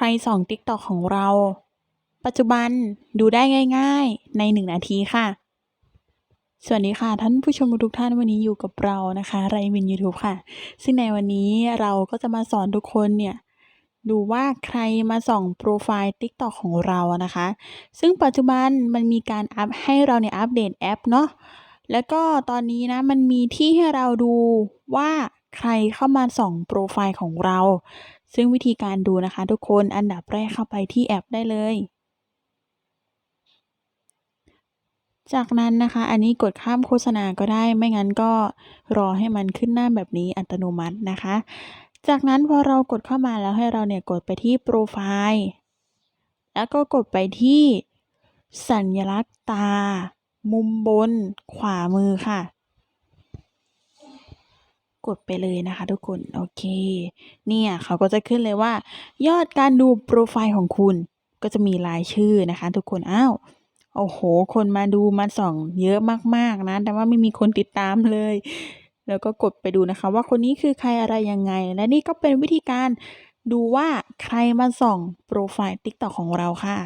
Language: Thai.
ใครส่อง TikTok ของเรา ปัจจุบันดูได้ง่ายๆใน 1 นาทีค่ะ สวัสดีค่ะ ท่านผู้ชมทุกท่านวันนี้อยู่กับเรานะคะ ไรมินยูทูบค่ะ ซึ่งในวันนี้เราก็จะมาสอนทุกคนเนี่ย ดูว่าใครมาส่องโปรไฟล์ TikTok ของเรานะคะ ซึ่งปัจจุบันมันมีการอัปให้เราเนี่ยอัปเดตแอปเนาะแล้วก็ตอนนี้นะมันมีที่ให้เราดูว่า ใครเข้ามาส่องโปรไฟล์ของเรา ซึ่งวิธีการดูนะคะทุกคนอันดับแรกเข้าไปที่แอปได้เลย จากนั้นนะคะ อันนี้กดข้ามโฆษณาก็ได้ ไม่งั้นก็รอให้มันขึ้นหน้าแบบนี้อัตโนมัตินะคะ จากนั้นพอเรากดเข้ามาแล้วให้เราเนี่ยกดไปที่โปรไฟล์แล้วก็กดไปที่สัญลักษณ์ตา มุมบน ขวามือค่ะ กดไปเลยนะคะ ทุกคน โอเค เนี่ยเขาก็จะขึ้นเลยว่า ยอดการดูโปรไฟล์ของคุณก็จะมีรายชื่อนะคะ ทุกคน อ้าวโอ้โฮคนมาดูมาส่องเยอะมากๆนะ แต่ว่าไม่มีคนติดตามเลย แล้วก็กดไปดูนะคะ ว่าคนนี้คือใครอะไรยังไง และนี่ก็เป็นวิธีการดูว่าใครมาส่องโปรไฟล์ TikTok ของเราค่ะ